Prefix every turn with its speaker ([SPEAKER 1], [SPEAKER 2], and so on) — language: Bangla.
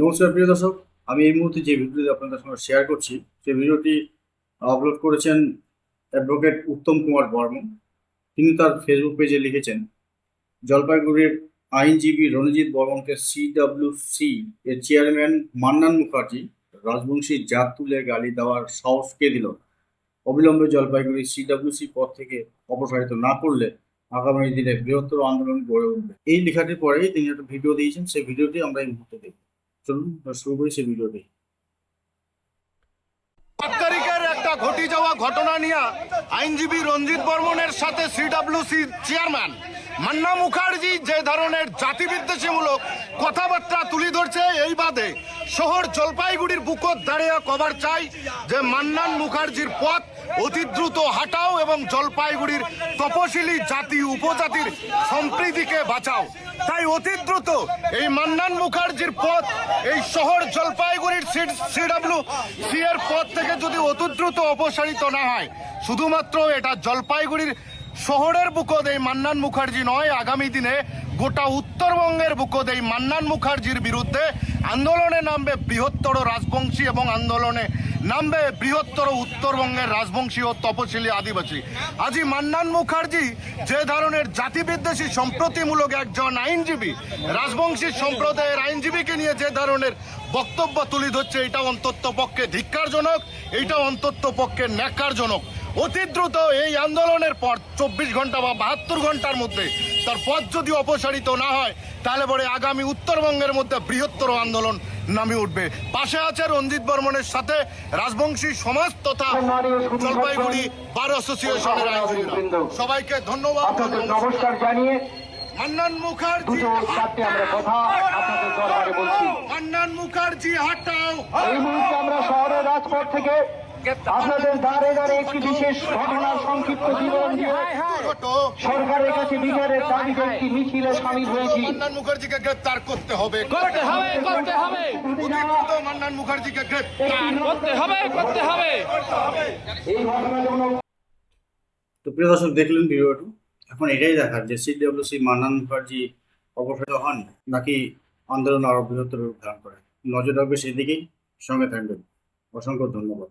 [SPEAKER 1] নমস্কার, প্রিয় দর্শক। আমি এই মুহূর্তে যে ভিডিওটি আপনাদের সঙ্গে শেয়ার করছি, সেই ভিডিওটি আপলোড করেছেন অ্যাডভোকেট উত্তম কুমার বর্মন। তিনি তার ফেসবুক পেজে লিখেছেন, জলপাইগুড়ির আইনজীবী রণজিৎ বর্মনকে সিডব্লিউসি এর চেয়ারম্যান মান্নান মুখার্জি, রাজবংশী জাত তুলে গালি দেওয়ার সাহস কে দিল? অবিলম্বে জলপাইগুড়ি সিডব্লিউসি পদ থেকে অপসারিত না করলে আগামী দিনে বৃহত্তর আন্দোলন গড়ে উঠবে। এই লেখাটির পরেই তিনি একটা ভিডিও দিয়েছেন, সেই ভিডিওটি আমরা এই মুহূর্তে দেখব। চলুন শুরু করি সেই ভিডিওটি।
[SPEAKER 2] একটা ঘটি যাওয়া ঘটনা নিয়ে আইনজীবী রঞ্জিত বর্মনের সাথে সিডাব্লিউসি চেয়ারম্যান মান্না মুখার্জি যে ধরনের জাতিবিদ্বেষীমূলক কথাবার্তা তুলে এই বাদে শহর জলপাইগুড়ির বুকত দাঁড়িয়ে কবার চাই যে মান্নান মুখার্জির পথ অতি দ্রুত হাঁটাও এবং জলপাইগুড়ির তপশিলি জাতি উপজাতির সম্প্রীতিকে বাঁচাও। তাই অতি দ্রুত এই মান্নান মুখার্জির পথ এই শহর জলপাইগুড়ির সিডাব্লিউ সি এর পথ থেকে যদি অতি দ্রুত অপসারিত না হয়, শুধুমাত্র এটা জলপাইগুড়ির শহরের বুকদ এই মান্নান মুখার্জি নয়। আগামী দিনে গোটা উত্তরবঙ্গের বুকদ এই মান্নান মুখার্জির বিরুদ্ধে আন্দোলনে নামবে বৃহত্তর রাজবংশী এবং আন্দোলনে নামবে বৃহত্তর উত্তরবঙ্গের রাজবংশী ও তপশিলি আদিবাসী। আজি মান্নান মুখার্জি যে ধরনের জাতিবিদ্বেষী সম্প্রতিমূলক একজন আইনজীবী, রাজবংশী সম্প্রদায়ের আইনজীবীকে নিয়ে যে ধরনের বক্তব্য তুলে ধরছে এটা অন্তত পক্ষে ধিক্কারজনক এটা অন্তত পক্ষে ন্যাক্কারজনক। অতি দ্রুত এই আন্দোলনের পর চব্বিশ ঘণ্টা বা বাহাত্তর ঘণ্টার মধ্যে তার পথ যদি অপসারিত না হয় তাহলে পরে আগামী উত্তরবঙ্গের মধ্যে বৃহত্তর আন্দোলন নামে উঠবে। পাশে আছে রঞ্জিত বর্মনের সাথে রাজবংশী সমাজ তথা জলপাইগুড়ি বার অ্যাসোসিয়েশনের আইনজীবীরা সবাইকে ধন্যবাদ।
[SPEAKER 3] নমস্কার জানিয়ে
[SPEAKER 2] মান্নান মুখার্জি
[SPEAKER 3] দুটো আমরা কথা আপনাদের দরবারে বলছি।
[SPEAKER 2] মান্নান মুখার্জি হাটাও।
[SPEAKER 3] এই মুহূর্তে আমরা শহরের রাজপথ থেকে আপনাদের দ্বারে দ্বারে একটি বিশেষ ঘটনার সংক্ষিপ্ত বিবরণ দিয়ে সরকারের কাছে বিচারের দাবিতে একটি মিছিলে সামিল হয়েছি
[SPEAKER 2] মান্নান মুখার্জিকে গ্রেপ্তার করতে হবে।
[SPEAKER 4] করতে হবে করতে হবে।
[SPEAKER 2] মান্নান মুখার্জিকে গ্রেপ্তার।
[SPEAKER 4] করতে হবে করতে হবে।
[SPEAKER 3] এই
[SPEAKER 1] তো প্রিয় দর্শক দেখলেন ভিডিওটি। এখন এটাই দেখার যে সিডব্লিউসি মান্নান মুখার্জি অপসারিত হন নাকি আন্দোলন আরও বৃহত্তর রূপ ধারণ করে। নজর রাখবে সেদিকেই। সঙ্গে থাকবেন। অসংখ্য ধন্যবাদ।